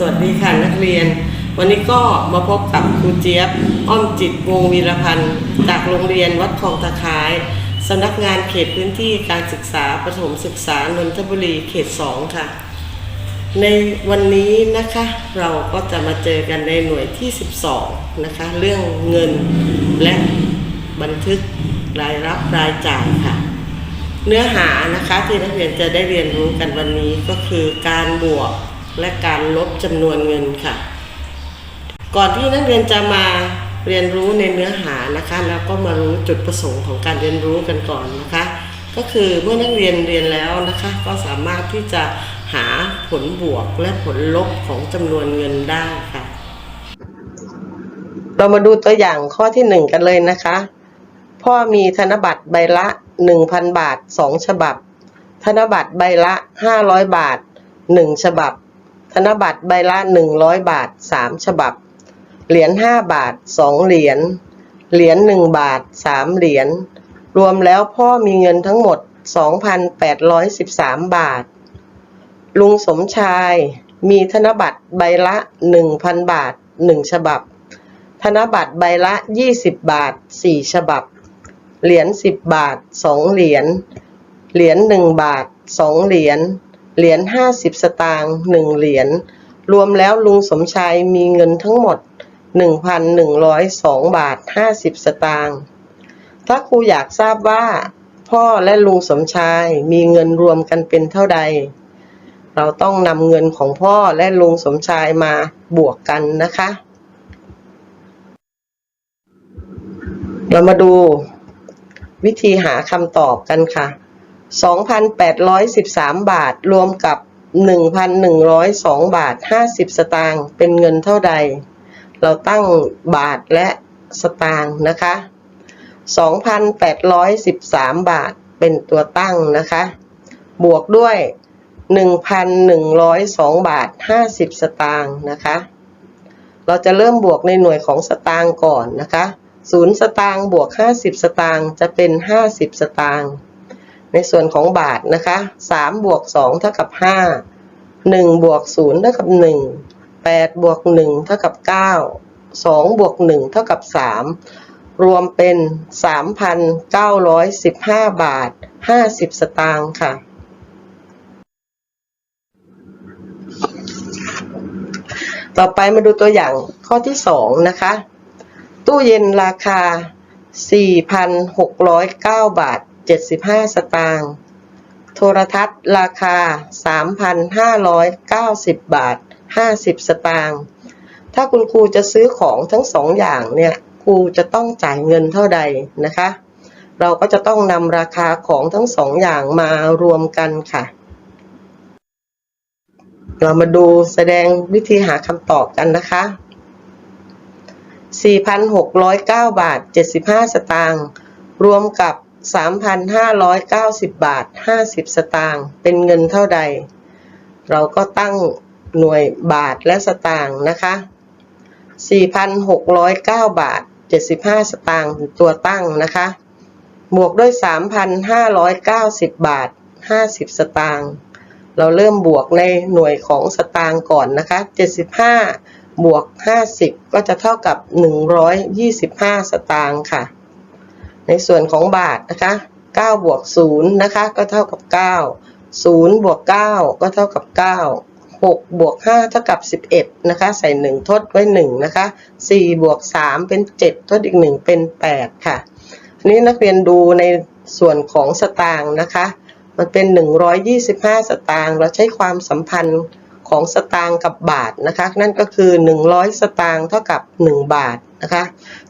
สวัสดีค่ะนักเรียน วันนี้ก็มาพบกับครูเจี๊ยบ อ้อมจิตวงวีรพันธ์ จากโรงเรียนวัดคลองตะไคร้สำนักงานเขตพื้นที่การศึกษาประถมศึกษานนทบุรีเขต 2 ค่ะ ในวันนี้นะคะเราก็จะมาเจอกันในหน่วยที่ 12 นะคะ เรื่องเงินและบันทึกรายรับรายจ่ายค่ะ เนื้อหานะคะที่นักเรียนจะได้เรียนรู้กันวันนี้ก็คือการบวก และการลบจำนวนเงินค่ะ ก่อนที่นักเรียนจะมาเรียนรู้ในเนื้อหานะคะ แล้วก็มารู้จุดประสงค์ของการเรียนรู้กันก่อนนะคะ ก็คือเมื่อนักเรียนเรียนแล้วนะคะ ก็สามารถที่จะหาผลบวกและผลลบของจำนวนเงินได้ค่ะ เรามาดูตัวอย่างข้อที่หนึ่งกันเลยนะคะ พ่อมีธนบัตรใบละ1,000บาท2ฉบับ ธนบัตรใบละ500บาท1ฉบับ ธนบัตรใบละ100บาท3ฉบับ เหรียญ5บาท2เหรียญ เหรียญ1บาท3เหรียญ รวมแล้วพ่อมีเงินทั้งหมด2,813บาท ลุงสมชายมีธนบัตรใบละ1,000บาท1ฉบับ ธนบัตรใบละ20บาท4ฉบับ เหรียญ10บาท2เหรียญ เหรียญ1บาท2เหรียญ เหรียญ50สตางค์1เหรียญ รวมแล้วลุงสมชายมีเงินทั้งหมด1,102บาท50สตางค์ ถ้าครูอยากทราบว่า พ่อและลุงสมชายมีเงินรวมกันเป็นเท่าใด เราต้องนำเงินของพ่อและลุงสมชายมาบวกกันนะคะ เรามาดูวิธีหาคำตอบกันค่ะ 2,813 บาท รวมกับ 1,102 บาท 50 สตางค์เป็นเงินเท่าใด เราตั้งบาทและสตางค์นะคะ 2,813 บาทเป็นตัวตั้งนะคะ บวกด้วย 1,102 บาท 50 สตางค์นะคะ เราจะเริ่มบวกในหน่วยของสตางค์ก่อนนะคะศูนย์สตางค์บวก 50 สตางค์จะเป็น 50 สตางค์ ในส่วนของบาทนะคะ3บวก2เท่ากับ 5 1บวก0เท่ากับ 1 8บวก1เท่ากับ 9 2บวก1เท่ากับ 3 รวมเป็น 3,915 บาท 50 สตางค์ค่ะ ต่อไปมาดูตัวอย่างข้อที่ 2 นะคะ ตู้เย็นราคา 4,609 บาท 75 สตางค์ โทรทัศน์ราคา 3,590 บาท 50 สตางค์ ถ้าคุณครูจะซื้อของทั้งสองอย่างเนี่ย ครูจะต้องจ่ายเงินเท่าใดนะคะ เราก็จะต้องนำราคาของทั้งสองอย่างมารวมกันค่ะ เรามาดูแสดงวิธีหาคำตอบกันนะคะ4,609 บาท 75 สตางค์ รวมกับ 3,590 บาท 50 สตางค์เป็นเงินเท่าใด เราก็ตั้งหน่วยบาทและสตางค์นะคะ 4,609 บาท 75 สตางค์ตัวตั้งนะคะ บวกด้วย 3,590 บาท 50 สตางค์เราเริ่มบวกในหน่วยของสตางค์ก่อนนะคะ 75 บวก 50 ก็จะเท่ากับ 125 สตางค์ค่ะ ในส่วนของบาทนะคะ9บวก0นะคะก็เท่ากับ 9 0บวก9 ก็เท่ากับ 9 6บวก5เท่ากับ 11นะคะใส่ 1 ทดไว้ 1 นะคะ 4 บวก 3 เป็น 7 ทดอีก 1 เป็น 8 ค่ะนนี้นักเรียนดูในส่วนของสตางค์นะคะ มันเป็น 125 สตางค์เราใช้ความสัมพันธ์ ของสตางค์กับบาทนะคะ นั่นก็คือ 100 สตางค์เท่ากับ 1 บาทนะคะ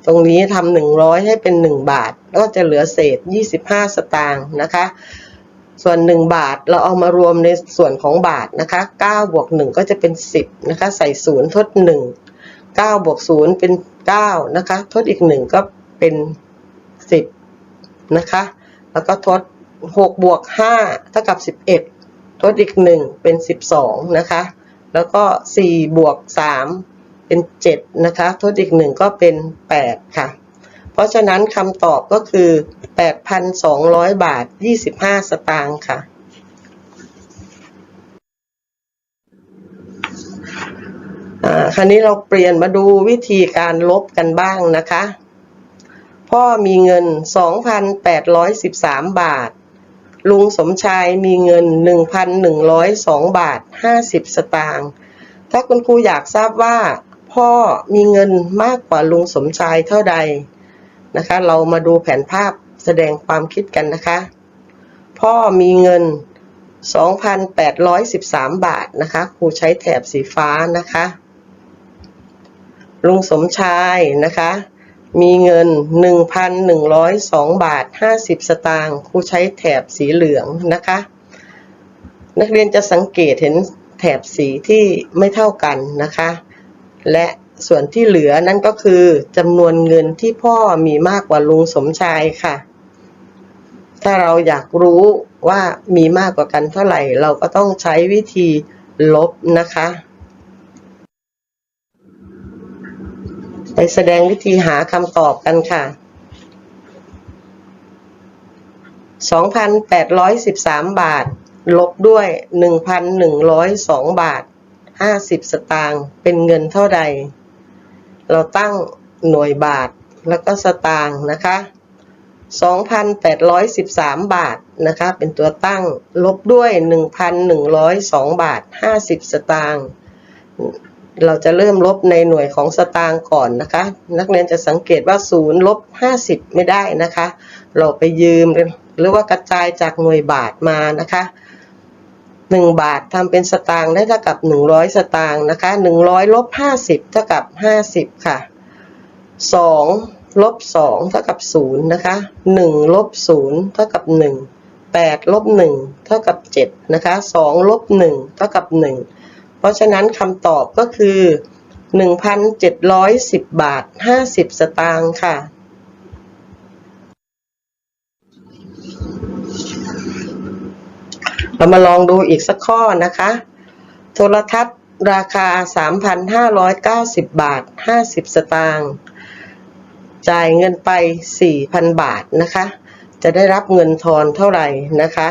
ตรงนี้ทำ100 ให้เป็น 1 บาท แล้วก็จะเหลือเศษ 25 สตางค์นะคะ ส่วน 1 บาทเราเอามารวมในส่วนของบาทนะคะ9บวก1ก็จะเป็น 10นะคะ ใส่0ทด 1 9บวก0เป็น 9 นะคะ ทดอีก 1 ก็เป็น 10 นะคะ แล้วก็ทด 6 บวก 5 เท่ากับ 11 ทดอีก 1 เป็น 12 นะคะ แล้วก็ 4 บวก 3 เป็น 7 นะคะทดอีก 1 ก็เป็น 8 ค่ะ เพราะฉะนั้นคำตอบก็คือ 8,200 บาท 25 สตางค์ค่ะอ่าคราวนี้เราเปลี่ยนมาดูวิธีการลบกันบ้างนะคะ พ่อมีเงิน 2,813 บาท ลุงสมชายมีเงิน 1,102 บาท 50 สตางค์ถ้าคุณครูอยากทราบว่า พ่อมีเงินมากกว่าลุงสมชายเท่าใดนะคะ เรามาดูแผนภาพแสดงความคิดกันนะคะ พ่อมีเงิน 2,813 บาทนะคะครูใช้แถบสีฟ้านะคะ ลุงสมชายนะคะ มีเงิน 1,102 บาท 50 สตางค์ครูใช้แถบสีเหลืองนะคะ นักเรียนจะสังเกตเห็นแถบสีที่ไม่เท่ากันนะคะ และส่วนที่เหลือนั่นก็คือจำนวนเงินที่พ่อมีมากกว่าลุงสมชายค่ะ ถ้าเราอยากรู้ว่ามีมากกว่ากันเท่าไหร่ เราก็ต้องใช้วิธีลบนะคะ ไปแสดงวิธีหาคำตอบกันค่ะ 2,813 บาท ลบด้วย 1,102 บาท 50 สตางค์เป็นเงินเท่าใด เราตั้งหน่วยบาทแล้วก็สตางค์นะคะ 2,813 บาทนะคะ เป็นตัวตั้งลบด้วย 1,102 บาท 50 สตางค์ เราจะเริ่มลบในหน่วยของสตางค์ก่อนนะคะ นักเรียนจะสังเกตว่า0ลบ50ไม่ได้นะคะ เราไปยืมหรือว่ากระจายจากหน่วยบาทมานะคะ1บาททำเป็นสตางค์ได้เท่ากับ100สตางค์นะคะ100ลบ50เท่ากับ50ค่ะ2ลบ2เท่ากับ0นะคะ1ลบ0เท่ากับ1 8ลบ1เท่ากับ7นะคะ2ลบ1เท่ากับ1 เพราะฉะนั้นคำตอบก็คือ 1,710 บาท 50 สตางค์ค่ะ เรามาลองดูอีกสักข้อนะคะ โทรทัศน์ราคา 3,590 บาท 50 สตางค์จ่ายเงินไป 4,000 บาทนะคะ จะได้รับเงินทอนเท่าไหร่นะคะ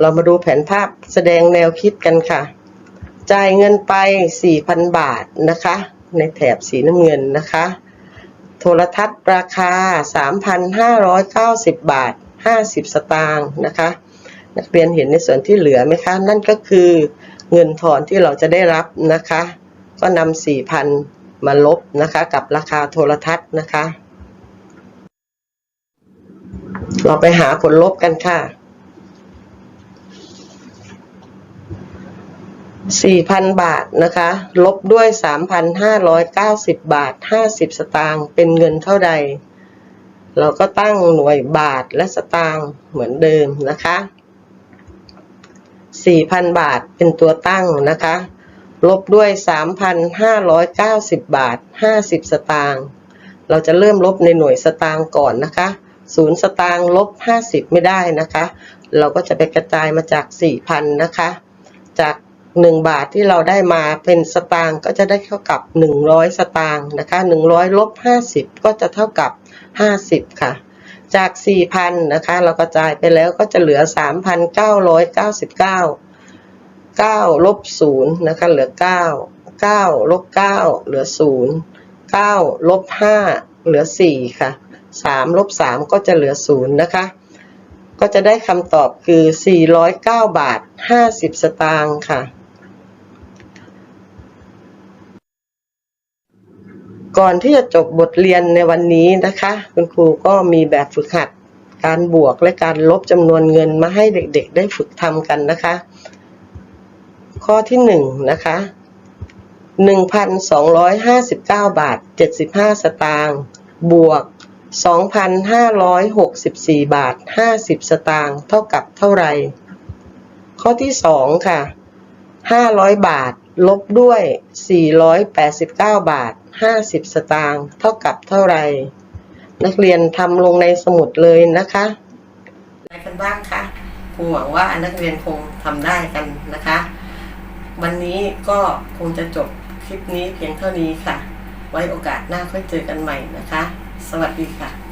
เรามาดูแผนภาพแสดงแนวคิดกันค่ะ จ่ายเงินไป 4,000 บาทนะคะ ในแถบสีน้ำเงินนะคะ โทรทัศน์ราคา 3,590 บาท 50 สตางค์นะคะ นักเรียนเห็นในส่วนที่เหลือไหมคะ นั่นก็คือเงินทอนที่เราจะได้รับนะคะ ก็นำ4,000 มาลบนะคะ กับราคาโทรทัศน์นะคะ เราไปหาผลลบกันค่ะ 4,000 บาทนะคะ ลบด้วย 3,590 บาท 50 สตางค์เป็นเงินเท่าใด เราก็ตั้งหน่วยบาทและสตางค์เหมือนเดิมนะคะ 4,000 บาทเป็นตัวตั้งนะคะ ลบด้วย 3,590 บาท 50 สตางค์เราจะเริ่มลบในหน่วยสตางค์ก่อนนะคะศูนย์สตางค์ลบ 50 ไม่ได้นะคะ เราก็จะไปกระจายมาจาก 4,000 นะคะ จาก 1 บาทที่เราได้มาเป็นสตางค์ก็จะได้เท่ากับ 100 สตางค์นะคะ 100ลบ50 ก็จะเท่ากับ 50 ค่ะ จาก 4,000 นะคะ เรากระจายไปแล้วก็จะเหลือ 3,999 9ลบ0นะคะ เหลือ 9 9ลบ9เหลือ 0 9ลบ5เหลือ 4 ค่ะ 3ลบ3ก็จะเหลือ 0 นะคะก็จะได้คำตอบคือ 409 บาท 50 สตางค์ค่ะ ก่อนที่จะจบบทเรียนในวันนี้นะคะ คุณครูก็มีแบบฝึกหัดการบวกและการลบจำนวนเงินมาให้เด็กๆ ได้ฝึกทำกันนะคะ ข้อที่หนึ่งนะคะ1,259 บาท 75 สตางค์บวก 2,564 บาท 50 สตางค์เท่ากับเท่าไหร่ข้อที่สองค่ะ 500 บาท ลบด้วย 489 บาท 50 สตางค์เท่ากับเท่าไหร่ นักเรียนทำลงในสมุดเลยนะคะอะไรกันบ้างคะครูหวังว่านักเรียนคงทำได้กันนะคะ วันนี้ก็คงจะจบคลิปนี้เพียงเท่านี้ค่ะ ไว้โอกาสหน้าค่อยเจอกันใหม่นะคะ สวัสดีค่ะ